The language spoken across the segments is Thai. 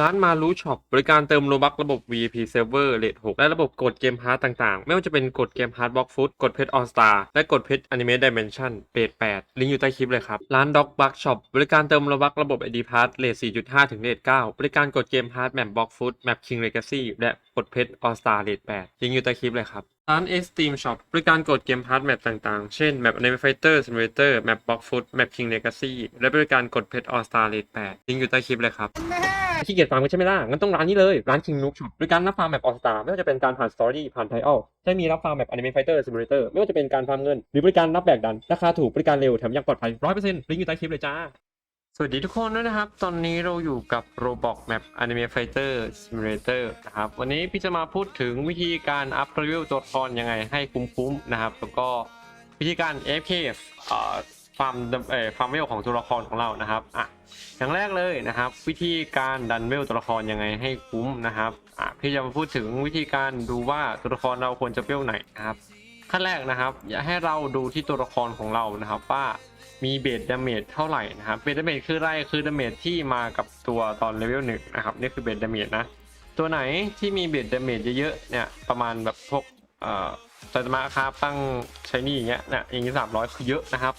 ร้านมารู้ช็อปบริการเติมโลบักระบบ VIP Server เลท6และระบบกดเกมพาร์ตต่างๆ ไม่ว่าจะเป็นกดเกมพาร์ตบล็อกฟุตกดเพชรออสตาและกดเพชรอนิเม e ดิเมนชั่นเบท8ลิงก์อยู่ใต้คลิปเลยครับ ร้านด็อกบักช็อปบริการเติมโลบักระบบ ID พาร์ตเลท4.5ถึงเลท9บริการกดเกมพาร์ตแมปบล็อกฟุตแมปคิงเลกาซี่และกดเพชรออสตาเลท8ลิงก์อยู่ใต้คลิปเลยครับ ร้าน Steam Shop บริการกดเกมพาร์ทแมปต่างๆ เช่น แมป Anime Fighter Simulator แมป Block Foot แมป King Legacy และบริการกดเพชร All Star Rate 8ลิงก์อยู่ใต้คลิปเลยครับขี้เกียจฟาร์มกันใช่ไหมล่ะ งั้นต้องร้านนี้เลย ร้าน King Nook Shop บริการรับฟาร์มแมป All Star ไม่ว่าจะเป็นการผ่าน Story ผ่าน Trial จะมีรับฟาร์มแมป Anime Fighter Simulator ไม่ว่าจะเป็นการฟาร์มเงิน หรือบริการรับแบกดัน ราคาถูกบริการเร็วแถมยังปลอดภัย100%ลิงก์อยู่ใต้คลิปเลยจ้า สวัสดีทุกคนด้วยนะครับ ตอนนี้เราอยู่กับ Roblox Map Anime Fighter Simulator นะครับ วันนี้พี่จะมาพูดถึงวิธีการอัพเลเวลตัวละครยังไงให้คุ้มๆนะครับ แล้วก็วิธีการ AFK เอ่อฟาร์มเอ่อฟาร์มเวลของตัวละครของเรานะครับอะอย่างแรกเลยนะครับ วิธีการดันเวลตัวละครยังไงให้คุ้มนะครับอะพี่จะมาพูดถึงวิธีการดูว่าตัวละครเราควรจะเวลไหนนะครับขั้นแรกนะครับ อย่าให้เราดูที่ตัวละครของเรานะครับว่า มีเบสดาเมจเท่าไหร่นะครับเบสดาเมจคืออะไรคือดาเมจที่มากับตัวตอนเลเวลหนึ่งนะครับนี่คือเบสดาเมจนะตัวไหนที่มีเบสดาเมจเยอะๆเนี่ยประมาณแบบพวกเอ่อไซตามะครับตั้งใช้นี่อย่างเงี้ยเนี่ยอย่างงี้สามร้อยคือเยอะนะครับ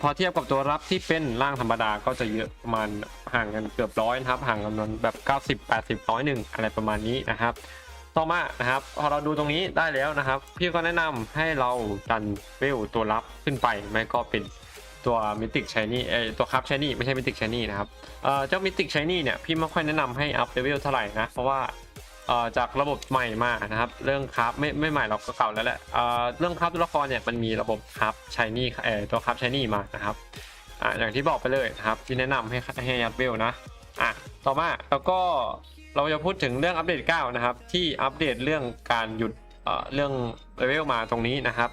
พอเทียบกับตัวรับที่เป็นร่างธรรมดาก็จะเยอะประมาณห่างกันเกือบร้อยนะครับห่างกันประมาณแบบ90 80ร้อยหนึ่งอะไรประมาณนี้นะครับต่อมานะครับพอเราดูตรงนี้ได้แล้วนะครับ พี่ก็แนะนำให้เราดันเวลตัวรับขึ้นไปไม่ก็เป็น ตัวมิติกชนี่เอตัวครับชนี่ไม่ใช่มิติกชนี่นะครับเอ่อเจ้ามิติกชนี่เนี่ยพี่ไม่ค่อยแนะนำให้อัพเลเวลเท่าไหร่นะ เพราะว่าเอ่อจากระบบใหม่มานะครับ เรื่องคราฟไม่ไม่ใหม่หรอกก็เก่าแล้วแหละเอ่อเรื่องคราฟตัวละครเนี่ยมันมีระบบคราฟชนี่เอ่อตัวคราฟชนี่มานะครับอ่าอย่างที่บอกไปเลยนะครับ ที่แนะนำให้ให้ยัดเวลนะอะต่อมาแล้วก็เราจะพูดถึงเรื่องอัปเดต 9 นะครับ ที่อัปเดตเรื่องการหยุดเอ่อเรื่องเลเวลมาตรงนี้นะครับ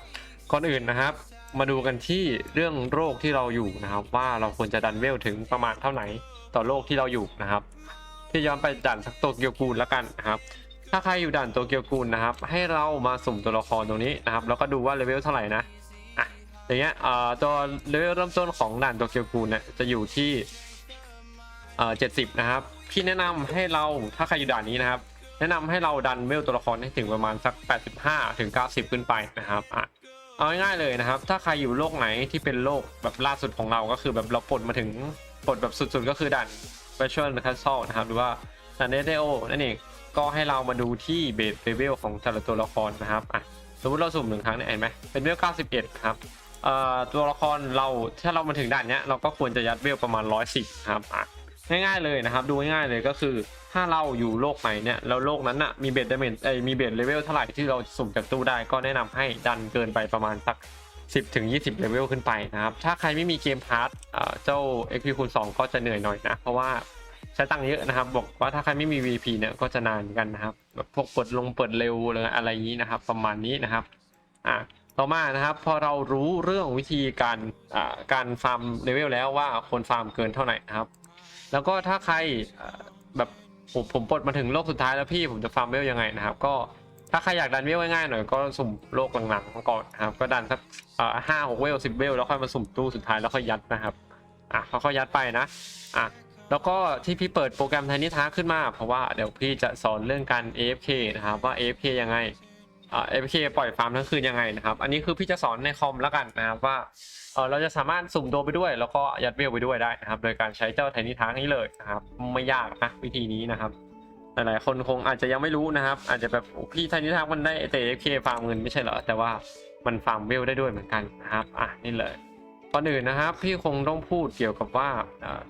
ก่อนอื่นนะครับ มาดูกันที่เรื่องโรคที่เราอยู่นะครับ ว่าเราควรจะดันเวลถึงประมาณเท่าไหร่ต่อโลกที่เราอยู่นะครับ ที่ย้อนไปด่านสักโตเกียวกูลแล้วกันนะครับ ถ้าใครอยู่ด่านโตเกียวกูลนะครับ ให้เรามาสุ่มตัวละครตรงนี้นะครับ แล้วก็ดูว่าเลเวลเท่าไหร่นะอะอย่างเงี้ยเอ่อตัวเลเวลเริ่มต้นของด่านโตเกียวกูลเนี่ยจะอยู่ที่เอ่อเจ็ดสิบนะครับพี่แนะนำให้เราถ้าใครอยู่ด่านนี้นะครับ แนะนำให้เราดันเวลตัวละครให้ถึงประมาณสัก 85ถึง90 ขึ้นไปนะครับอะ เอาง่ายๆเลยนะครับ ถ้าใครอยู่โลกไหนที่เป็นโลกแบบล่าสุดของเราก็คือแบบเราปลดมาถึงปลดแบบสุดๆก็คือด่าน Virtual Castle นะครับ หรือว่าด่าน d o นั่นเองก็ให้เรามาดูที่เบสเลเวลของแต่ละตัวละครนะครับอะสมมติเราสุ่มหนึ่งครั้งเนี่ยเห็นไหมเป็นเวล91 ครับเอ่อตัวละครเราถ้าเรามาถึงด่านเนี้ยเราก็ควรจะยัดเวลประมาณ 110 ครับอะง่ายๆเลยนะครับ ดูง่ายๆเลยก็คือ ถ้าเราอยู่โลกไหนเนี่ยแล้วโลกนั้นน่ะมีเบสเดเมนเอ้ยมีเบสเลเวลเท่าไหร่ที่เราสุ่มจากตู้ได้ก็แนะนำให้ดันเกินไปประมาณสัก 10ถึง20เลเวลขึ้นไปนะครับ ถ้าใครไม่มีเกมพาร์ทเอ่อเจ้า XP คูณ2ก็จะเหนื่อยหน่อยนะ เพราะว่าใช้ตังค์เยอะนะครับ บอกว่าถ้าใครไม่มี VP เนี่ยก็จะนานกันนะครับแบบพวกเปิดลงเปิดเร็วอะไรอย่างนี้นะครับ ประมาณนี้นะครับอะต่อมานะครับพอเรารู้เรื่องวิธีการอ่าการฟาร์มเลเวลแล้วว่าควรฟาร์มเกินเท่าไหร่นะครับ แล้วก็ถ้าใคร ผมผมปลดมาถึงโลกสุดท้ายแล้วพี่ผมจะฟาร์มเวลยังไงนะครับ ก็ถ้าใครอยากดันเวลง่ายๆหน่อยก็สุ่มโลกหลังๆมาก่อนนะครับ ก็ดันสักห้าหกเวลสิบเวลแล้วค่อยมาสุ่มตู้สุดท้ายแล้วค่อยยัดนะครับอะเขาค่อยยัดไปนะอะแล้วก็ที่พี่เปิดโปรแกรมไทนิท้าขึ้นมา เพราะว่าเดี๋ยวพี่จะสอนเรื่องการ AFK นะครับว่า AFK ยังไง เอ่า AFK ปล่อยฟาร์มทั้งคืนยังไงนะครับ อันนี้คือพี่จะสอนในคอมแล้วกันนะครับว่าเออเราจะสามารถสุ่มตัวไปด้วย แล้วก็ยัดเวลไปด้วยได้นะครับ โดยการใช้เจ้าไทนิทางนี้เลยนะครับ ไม่ยากนะวิธีนี้นะครับ หลายๆคนคงอาจจะยังไม่รู้นะครับ อาจจะแบบโอ้พี่ไทนิทางมันได้แต่ AFK ฟาร์มเงินไม่ใช่เหรอแต่ว่ามันฟาร์มเวลได้ด้วยเหมือนกันนะครับอะนี่เลยก่อนอื่นนะครับ พี่คงต้องพูดเกี่ยวกับว่า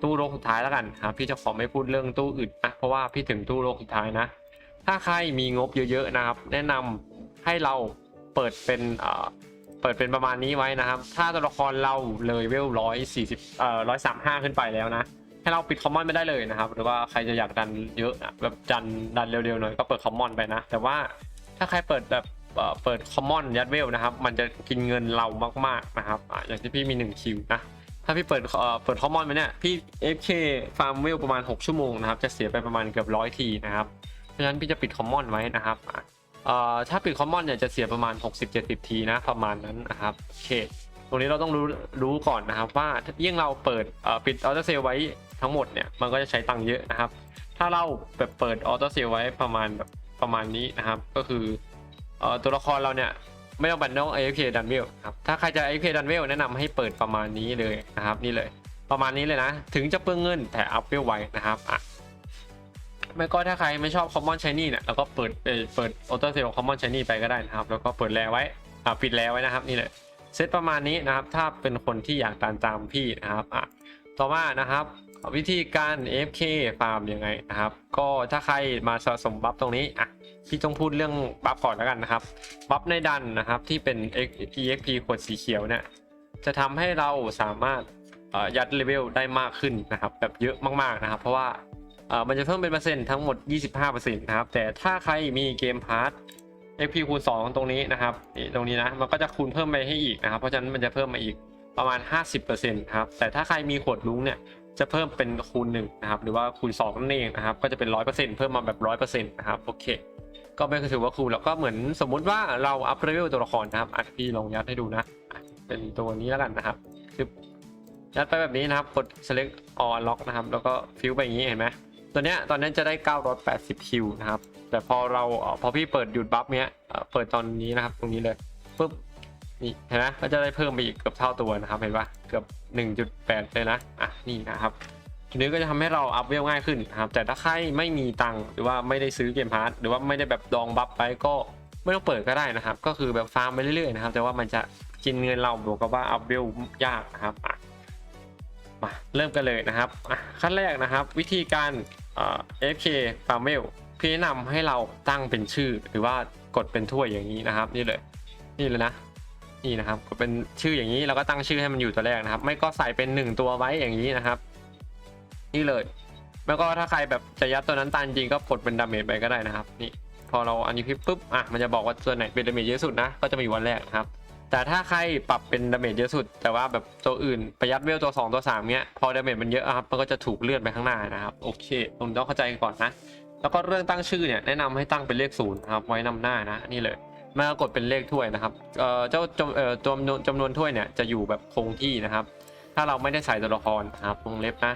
ตู้โลกสุดท้ายแล้วกันครับพี่จะขอไม่พูดเรื่องตู้อื่นนะเพราะว่าพี่ถึงตู้โลกสุดท้ายนะ ถ้าใครมีงบเยอะๆนะครับ แนะนำ ให้เราเปิดเป็นเอ่อเปิดเป็นประมาณนี้ไว้นะครับ ถ้าตัวละครเราเลยเวลร้อยสี่สิบเอ่อร้อยสามห้าขึ้นไปแล้วนะ ให้เราปิดคอมมอนไม่ได้เลยนะครับ หรือว่าใครจะอยากดันเยอะอะแบบดันดันเร็วๆหน่อยก็เปิดคอมมอนไปนะ แต่ว่าถ้าใครเปิดแบบเอ่อเปิดคอมมอนยัดเวลนะครับ มันจะกินเงินเรามากๆนะครับอะอย่างที่พี่มีหนึ่งคิวนะ ถ้าพี่เปิดเอ่อเปิดคอมมอนไปเนี่ยพี่ FK ฟาร์มเวลประมาณ 6 ชั่วโมงนะครับ จะเสียไปประมาณเกือบร้อยทีนะครับ เพราะฉะนั้นพี่จะปิดคอมมอนไว้นะครับ เอ่อถ้าปิดคอมมอนเนี่ยจะเสียประมาณ 60-70 ทีนะประมาณนั้นนะครับโอเคตรงนี้เราต้องรู้รู้ก่อนนะครับว่ายิ่งเราเปิดปิดออเดอร์เซลไว้ทั้งหมดเนี่ยมันก็จะใช้ตังค์เยอะนะครับ ถ้าเราแบบเปิดออโต้เซลไว้ประมาณแบบประมาณนี้นะครับ ก็คืออตัวละครเราเนี่ยไม่ต้องบันนอก AFK ดันเวลครับถ้าใครจะ AFK ดันเวลแนะนำให้เปิดประมาณนี้เลยนะครับ นี่เลย ประมาณนี้เลยนะ ถึงจะเปลืองเงินแต่อัพเวลไว้นะครับอะ ไม่ก็ถ้าใครไม่ชอบ Common Shiny เนี่ยเราก็เปิดเออเปิด Auto Sale Common Shiny ไปก็ได้นะครับ แล้วก็เปิดแลไว้อะปิดแลไว้นะครับนี่เลยเซตประมาณนี้นะครับ ถ้าเป็นคนที่อยากตามตามพี่นะครับอะต่อมานะครับ วิธีการ FK ฟาร์มยังไงนะครับ ก็ถ้าใครมาสะสมบัฟตรงนี้อะพี่ต้องพูดเรื่องบัฟก่อนแล้วกันนะครับบัฟในดันนะครับที่เป็น EXP ขวดสีเขียวเนี่ยจะทำให้เราสามารถยัดเลเวลได้มากขึ้นนะครับ แบบเยอะมากๆนะครับ เพราะว่า อ่อมันจะเพิ่มเป็นเปอร์เซ็นต์ทั้งหมด 25%นะครับ แต่ถ้าใครมีเกมพาร์ท XP คูณ2 ตรงนี้นะครับตรงนี้นะ มันก็จะคูณเพิ่มไปให้อีกนะครับ เพราะฉะนั้นมันจะเพิ่มมาอีกประมาณ 50%ครับ แต่ถ้าใครมีขวดลุ้งเนี่ย จะเพิ่มเป็นคูณ1นะครับ หรือว่าคูณ2นั่นเองนะครับ ก็จะเป็น 100%เพิ่มมาแบบ 100%นะครับ โอเค ก็ไม่ถือว่าคูณแล้วก็เหมือนสมมุติว่าเราอัพเลเวลตัวละครนะครับอะพี่ลองยัดให้ดูนะ เป็นตัวนี้แล้วกันนะครับยัดไปแบบนี้นะครับ กด select all lock นะครับ แล้วก็ฟิวไปอย่างนี้เห็นไหม ตัวเนี้ยตอนนั้นจะได้980คิวนะครับ แต่พอเราพอพี่เปิดหยุดบัฟเนี้ยเปิดตอนนี้นะครับ ตรงนี้เลยปุ๊บนี่เห็นไหมก็จะได้เพิ่มไปอีกเกือบเท่าตัวนะครับเห็นปะเกือบ 1.8 เลยนะอะนี่นะครับทีนี้ก็จะทำให้เราอัพเวลง่ายขึ้นนะครับ แต่ถ้าใครไม่มีตังค์หรือว่าไม่ได้ซื้อเกมพาร์ทหรือว่าไม่ได้แบบดองบัฟไปก็ไม่ต้องเปิดก็ได้นะครับ ก็คือแบบฟาร์มไปเรื่อยๆนะครับ แต่ว่ามันจะกินเงินเราบวกกับว่าอัพเวลยากนะครับอะ มาเริ่มกันเลยนะครับขั้นแรกนะครับ วิธีการเอ่อ FK ฟาร์เวลพี่แนะนำให้เราตั้งเป็นชื่อหรือว่ากดเป็นถ้วยอย่างนี้นะครับ นี่เลยนี่เลยนะนี่นะครับกดเป็นชื่ออย่างนี้แล้วก็ตั้งชื่อให้มันอยู่ตัวแรกนะครับ ไม่ก็ใส่เป็นหนึ่งตัวไว้อย่างนี้นะครับ นี่เลย แล้วก็ถ้าใครแบบจะยัดตัวนั้นตานจริงก็กดเป็นดาเมจไปก็ได้นะครับ นี่พอเราอันนี้คลิปปุ๊บอะมันจะบอกว่าตัวไหนเป็นดาเมจเยอะสุดนะก็จะมาอยู่วันแรกนะครับ แต่ถ้าใครปรับเป็นดาเมจเยอะสุด แต่ว่าแบบตัวอื่นประยัดเวลตัว 2 ตัว 3เนี้ยพอดาเมจมันเยอะครับมันก็จะถูกเลื่อนไปข้างหน้านะครับโอเคผมต้องเข้าใจก่อนนะ แล้วก็เรื่องตั้งชื่อเนี่ยแนะนำให้ตั้งเป็นเลขศูนย์นะครับไว้นำหน้านะนี่เลยไม่กดเป็นเลขถ้วยนะครับเอ่อเจ้าจำเอ่อจำนวนจำนวนถ้วยเนี่ยจะอยู่แบบคงที่นะครับ ถ้าเราไม่ได้ใส่ตัวละครนะครับวงเล็บนะ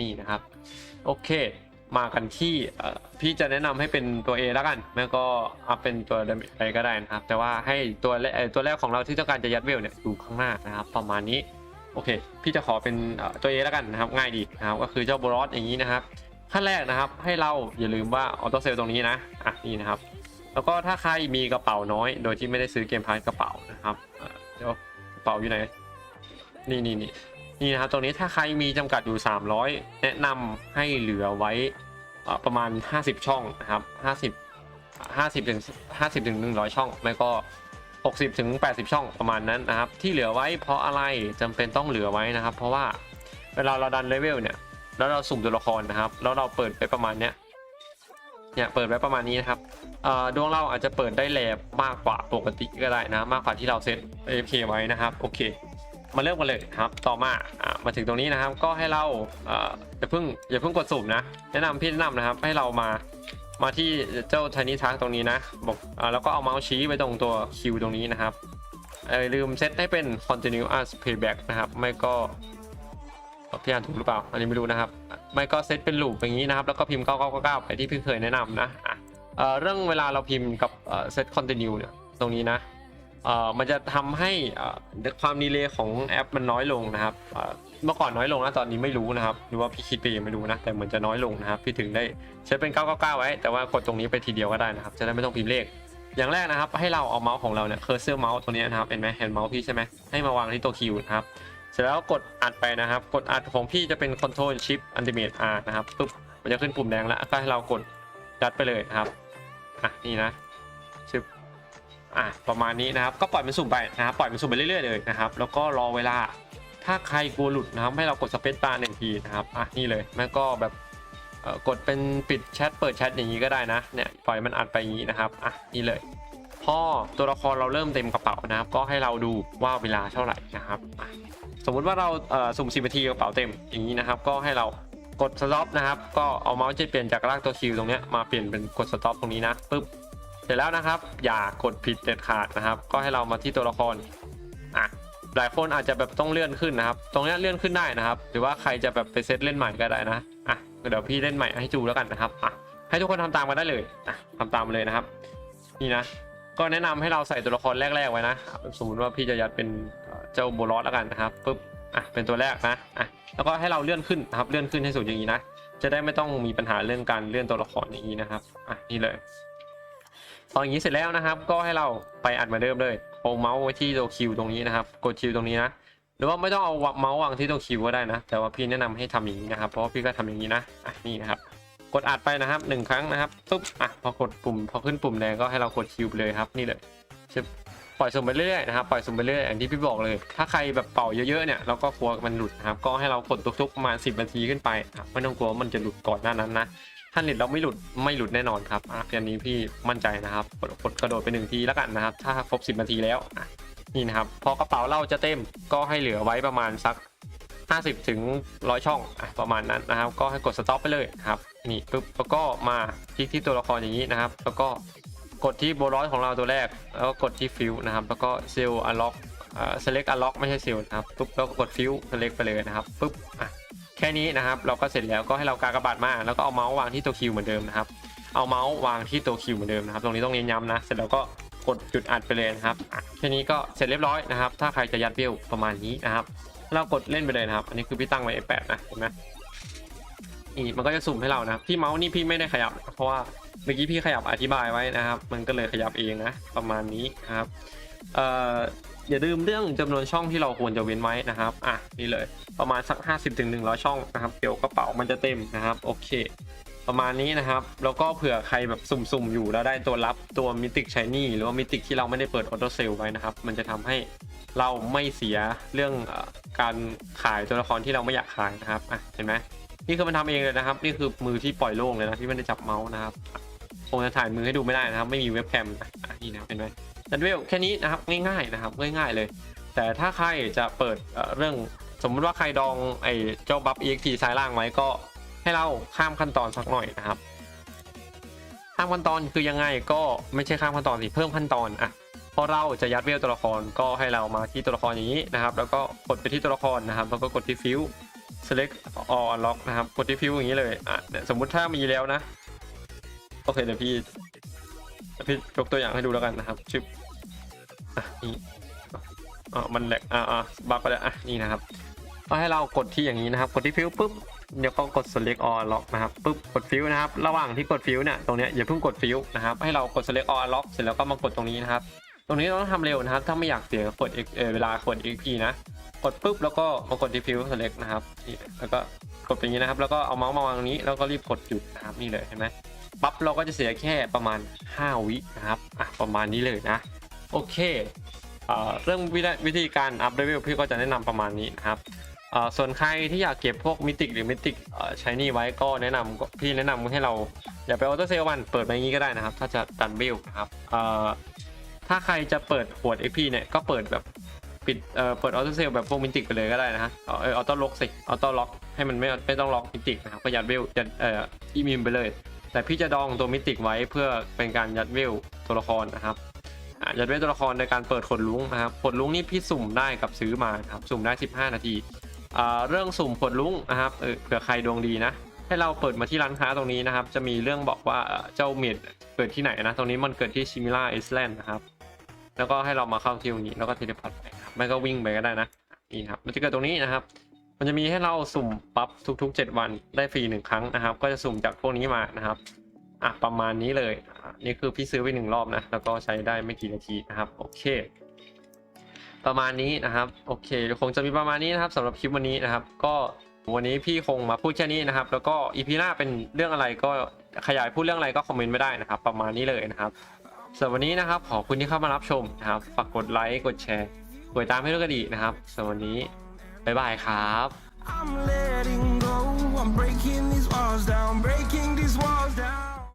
นี่นะครับ โอเค มากันที่พี่จะแนะนำให้เป็นตัว A แล้วกันแล้วก็เอาเป็นตัวดาเมจไปก็ได้นะครับ แต่ว่าให้ตัวตัวแรกของเราที่ต้องการจะยัดเวลเนี่ยอยู่ข้างหน้านะครับ ประมาณนี้โอเค พี่จะขอเป็นตัว A แล้วกันนะครับ ง่ายดีนะครับ ก็คือเจ้าบรอสอย่างนี้นะครับขั้นแรกนะครับ ให้เราอย่าลืมว่าออโต้เซลตรงนี้นะอะนี่นะครับ แล้วก็ถ้าใครมีกระเป๋าน้อย โดยที่ไม่ได้ซื้อเกมพาร์ทกระเป๋านะครับเออเดี๋ยวกระเป๋าอยู่ไหนนี่นี่นี่นี่นะครับตรงนี้ถ้าใครมีจำกัดอยู่ 300 แนะนำให้เหลือไว้ ประมาณ 50 ช่องนะครับ50 50ถึง50ถึง100 ช่อง ไม่ก็ 60ถึง80 ช่องประมาณนั้นนะครับ ที่เหลือไว้เพราะอะไรจำเป็นต้องเหลือไว้นะครับ เพราะว่าเวลาเราดันเลเวลเนี่ยแล้วเราสุ่มตัวละครนะครับ แล้วเราเปิดไปประมาณเนี้ยเนี่ยเปิดไว้ประมาณนี้นะครับดวงเราอาจจะเปิดได้แลบมากกว่าปกติก็ได้นะ มากกว่าที่เราเซต AFK ไว้นะครับ โอเค มาเริ่มกันเลยครับ ต่อมาอ่ามาถึงตรงนี้นะครับ ก็ให้เราเอ่ออย่าเพิ่งอย่าเพิ่งกดสุ่มนะ แนะนำพี่แนะนำนะครับ ให้เรามามาที่เจ้า Tiny Task ตรงนี้นะ บอกอ่าแล้วก็เอาเมาส์ชี้ไปตรงตัวคิวตรงนี้นะครับเออลืมเซตให้เป็น continuous playback นะครับ ไม่ก็พี่อ่านถูกหรือเปล่า อันนี้ไม่รู้นะครับ ไม่ก็เซตเป็นลูปอย่างนี้นะครับ แล้วก็พิมพ์ 9999 ไปที่พี่เคยแนะนำนะอะเอ่อเรื่องเวลาเราพิมพ์กับเซต continue เนี่ยตรงนี้นะ เอ่อมันจะทำให้ความดีเลย์ของแอปมันน้อยลงนะครับเมื่อก่อนน้อยลงนะตอนนี้ไม่รู้นะครับหรือว่าพี่คิดไปเองไม่รู้นะแต่เหมือนจะน้อยลงนะครับ พี่ถึงได้ใช้เป็น 999 ไว้ แต่ว่ากดตรงนี้ไปทีเดียวก็ได้นะครับ จะได้ไม่ต้องพิมพ์เลข อย่างแรกนะครับ ให้เราเอาเมาส์ของเราเนี่ยเคอร์เซอร์เมาส์ตัวนี้นะครับเห็นไหมเห็นเมาส์พี่ใช่ไหมให้มาวางที่ตัวคิวนะครับเสร็จแล้วกดอัดไปนะครับ กดอัดของพี่จะเป็น Control Shift Ultimate R นะครับปุ๊บมันจะขึ้นปุ่มแดงแล้วก็ให้เรากดยัดไปเลยนะครับอะนี่นะ อะประมาณนี้นะครับก็ปล่อยมันสุ่มไปนะครับปล่อยมันสุ่มไปเรื่อยๆเลยนะครับ แล้วก็รอเวลาถ้าใครกลัวหลุดนะครับให้เรากดสเปซบาร์หนึ่งทีนะครับอะนี่เลยแล้ก็แบบกดเป็นปิดแชทเปิดแชทอย่างนี้ก็ได้นะเนี่ยปล่อยมันอัดไปอย่างนี้นะครับอะนี่เลยพอตัวละครเราเริ่มเต็มกระเป๋านะครับ ก็ให้เราดูว่าเวลาเท่าไหร่นะครับ สมมุติว่าเราสุ่มสิบนาทีกระเป๋าเต็มอย่างนี้นะครับ ก็ให้เรากดสต็อปนะครับ ก็เอาเมาส์จะเปลี่ยนจากลากตัวคิวตรงเนี้ยมาเปลี่ยนเป็นกดสต็อปตรงนี้นะปึ๊บ ร็จแล้วนะครับ อย่ากดผิดเด็ดขาดนะครับ ก็ให้เรามาที่ตัวละครอะหลายคนอาจจะแบบต้องเลื่อนขึ้นนะครับ ตรงนี้เลื่อนขึ้นได้นะครับ หรือว่าใครจะแบบไปเซตเล่นใหม่ก็ได้นะอะเดี๋ยวพี่เล่นใหม่ให้ดูแล้วกันนะครับอะให้ทุกคนทำตามกันได้เลยอะทำตามมาเลยนะครับ นี่นะ ก็แนะนำให้เราใส่ตัวละครแรก ๆไว้นะสมมติว่าพี่จะยัดเป็นเอ่อเจ้าโบลอสแล้วกันนะครับปุ๊บอะเป็นตัวแรกนะอะแล้วก็ให้เราเลื่อนขึ้นนะครับเลื่อนขึ้นให้สุดอย่างนี้นะจะได้ไม่ต้องมีปัญหาเรื่องการเลื่อนตัวละครอย่างนี้นะครับอะนี่เลย พออย่างนี้เสร็จแล้วนะครับ ก็ให้เราไปอัดเหมือนเดิมเลยเอาเมาส์ไว้ที่ตัวคิวตรงนี้นะครับ กดคิวตรงนี้นะหรือว่าไม่ต้องเอาเมาส์วางที่ตัวคิวก็ได้นะ แต่ว่าพี่แนะนำให้ทำอย่างนี้นะครับ เพราะพี่ก็ทำอย่างนี้นะอะนี่นะครับ กดอัดไปนะครับหนึ่งครั้งนะครับปุ๊บอะพอกดปุ่มพอขึ้นปุ่มแดงก็ให้เรากดคิวไปเลยครับ นี่เลยชึบปล่อยสุ่มไปเรื่อยๆนะครับปล่อยสุ่มไปเรื่อยอย่างที่พี่บอกเลย ถ้าใครแบบเป่าเยอะๆเนี่ยเราก็กลัวมันหลุดนะครับก็ให้เรากดทุกๆประมาณ10นาทีขึ้นไปอะไม่ต้องกลัวมันจะหลุดก่อนหน้านั้นนะ ถ้าเน็ตเราไม่หลุดไม่หลุดแน่นอนครับอะอันนี้พี่มั่นใจนะครับกดกดกระโดดไปหนึ่งทีแล้วกันนะครับ ถ้าครบ 10 นาทีแล้วอะนี่นะครับ พอกระเป๋าเราจะเต็มก็ให้เหลือไว้ประมาณสัก 50 ถึง 100 ช่องอะประมาณนั้นนะครับ ก็ให้กดสต็อปไปเลยครับนี่ปุ๊บแล้วก็มาคลิกที่ตัวละครอย่างนี้นะครับ แล้วก็กดที่โบลอสของเราตัวแรก แล้วก็กดที่ฟิลนะครับ แล้วก็เซลล์อัลล็อกเอ่า select unlock ไม่ใช่เซลล์นะครับปุ๊บแล้วก็กดฟิล select ไปเลยนะครับปุ๊บอะ ค่นี้นะครับ เราก็เสร็จแล้วก็ให้เรากากระบาดมา แล้วก็เอาเมาส์วางที่ตัวคิวเหมือนเดิมนะครับ เอาเมาส์วางที่ตัวคิวเหมือนเดิมนะครับ ตรงนี้ต้องเน้นย้ำนะ เสร็จแล้วก็กดจุดอัดไปเลยนะครับแค่นี้ก็เสร็จเรียบร้อยนะครับ ถ้าใครจะยัดเบี้ยวประมาณนี้นะครับ เรากดเล่นไปเลยนะครับ อันนี้คือพี่ตั้งไว้ F8 นะ เห็นไหมนี่มันก็จะสุ่มให้เรานะที่เมาส์นี่พี่ไม่ได้ขยับ เพราะว่าเมื่อกี้พี่ขยับอธิบายไว้นะครับ มันก็เลยขยับเองนะ ประมาณนี้นะครับ เอ่อ อย่าลืมเรื่องจำนวนช่องที่เราควรจะเว้นไว้นะครับ อะนี่เลย ประมาณสัก 50ถึง100ช่องนะครับ เดี๋ยวกระเป๋ามันจะเต็มนะครับ โอเค ประมาณนี้นะครับ แล้วก็เผื่อใครแบบสุ่มๆอยู่แล้วได้ตัวรับตัวมิติกชายนี่หรือว่ามิติกที่เราไม่ได้เปิดออโต้เซลไว้นะครับ มันจะทำให้เราไม่เสียเรื่องอการขายตัวละครที่เราไม่อยากขายนะครับ อะ เห็นไหมนี่คือมันทำเองเลยนะครับ นี่คือมือที่ปล่อยโล่งเลยนะที่ไม่ได้จับเมาส์นะครับคงจะถ่ายมือให้ดูไม่ได้นะครับ ไม่มีเว็บแคมอะอะนี่นะเห็นไหม ดันเวลแค่นี้นะครับง่ายๆนะครับง่ายๆเลย แต่ถ้าใครจะเปิดเรื่องสมมุติว่าใครดองไอ้เจ้าบัฟ EXP ซ้ายล่างไว้ก็ให้เราข้ามขั้นตอนสักหน่อยนะครับ ข้ามขั้นตอนคือยังไงก็ไม่ใช่ข้ามขั้นตอนสิเพิ่มขั้นตอนอะพอเราจะยัดเวลตัวละครก็ให้เรามาที่ตัวละครอย่างนี้นะครับ แล้วก็กดไปที่ตัวละครนะครับ แล้วก็กดที่ฟิว select all unlock นะครับ กดที่ฟิวอย่างนี้เลยอะเนี่ยสมมุติถ้ามีแล้วนะ โอเคเดี๋ยวพี่พี่ยกตัวอย่างให้ดูแล้วกันนะครับชึบ อะนี่อ่ามันแหลกอ่าอ่าบักไปแล้วอะนี่นะครับก็ให้เรากดที่อย่างนี้นะครับ กดที่ฟิวปุ๊บเดี๋ยวก็กด select all lock นะครับปุ๊บกดฟิวนะครับ ระหว่างที่กดฟิวเนี่ยตรงเนี้ยอย่าเพิ่งกดฟิวนะครับ ให้เรากด select all lock เสร็จแล้วก็มากดตรงนี้นะครับ ตรงนี้เราต้องทำเร็วนะครับ ถ้าไม่อยากเสียกดเอเวลากด XP นะ กดปุ๊บแล้วก็มากดที่ฟิว select นะครับแล้วก็กดอย่างนี้นะครับ แล้วก็เอาเมาส์มาวางตรงนี้แล้วก็รีบกดหยุดนะครับนี่เลยเห็นไหมปั๊บเราก็จะเสียแค่ประมาณ 5 วินะครับอะประมาณนี้เลยนะ โอเคเอเรื่องวิธีวิธีการอัพเลเวลพี่ก็จะแนะนำประมาณนี้นะครับส่วนใครที่อยากเก็บพวกมิติกหรือมิติกใช้นี่ไว้ก็แนะนำพี่แนะนำให้เราอย่าไปออโต้เซลมันเปิดมาอย่างนี้ก็ได้นะครับ ถ้าจะดันเบลนะครับถ้าใครจะเปิดขวด XP เนี่ยก็เปิดแบบปิดเอ่อเปิดออโต้เซลแบบพวกมิติกไปเลยก็ได้นะฮะเอาเออออโต้ล็อกสิออโต้ล็อกให้มันไม่ไม่ต้องล็อกมิติกนะครับก็ยัดเวลยัดเอ่ออีมิมไปเลย แต่พี่จะดองตัวมิติกไว้เพื่อเป็นการยัดเวลตัวละครนะครับ อะยัดเว้นตัวละครในการเปิดขนลุงนะครับขนลุงนี่พี่สุ่มได้กับซื้อมาครับสุ่มได้ 15 นาทีเรื่องสุ่มขนลุงนะครับเผื่อใครดวงดีนะให้เราเปิดมาที่ร้านค้าตรงนี้นะครับ จะมีเรื่องบอกว่าเจ้าเมดเกิดที่ไหนนะ ตรงนี้มันเกิดที่ชิมิล่าไอซ์แลนด์นะครับ แล้วก็ให้เรามาเข้าที่ตรงนี้แล้วก็เทเลพอร์ตไปครับไม่ก็วิ่งไปก็ได้นะนี่ครับมันจะเกิดตรงนี้นะครับ มันจะมีให้เราสุ่มปั๊บทุกๆ 7 วันได้ฟรีหนึ่งครั้งนะครับ ก็จะสุ่มจากพวกนี้มานะครับ อะประมาณนี้เลยนี่คือพี่ซื้อไปหนึ่งรอบนะแล้วก็ใช้ได้ไม่กี่นาทีนะครับโอเค ประมาณนี้นะครับโอเคคงจะมีประมาณนี้นะครับสำหรับคลิปวันนี้นะครับ ก็วันนี้พี่คงมาพูดแค่นี้นะครับ แล้วก็อีพีหน้าเป็นเรื่องอะไรก็ขยายพูดเรื่องอะไรก็คอมเมนต์ไม่ได้นะครับ ประมาณนี้เลยนะครับสำหรับวันนี้นะครับ ขอบคุณที่เข้ามารับชมนะครับฝากกดไลค์กดแชร์กดติดตามให้ด้วยก็ดีนะครับสำหรับวันนี้บ๊ายบายครับ I'm letting go. I'm breaking these walls down, breaking these walls down.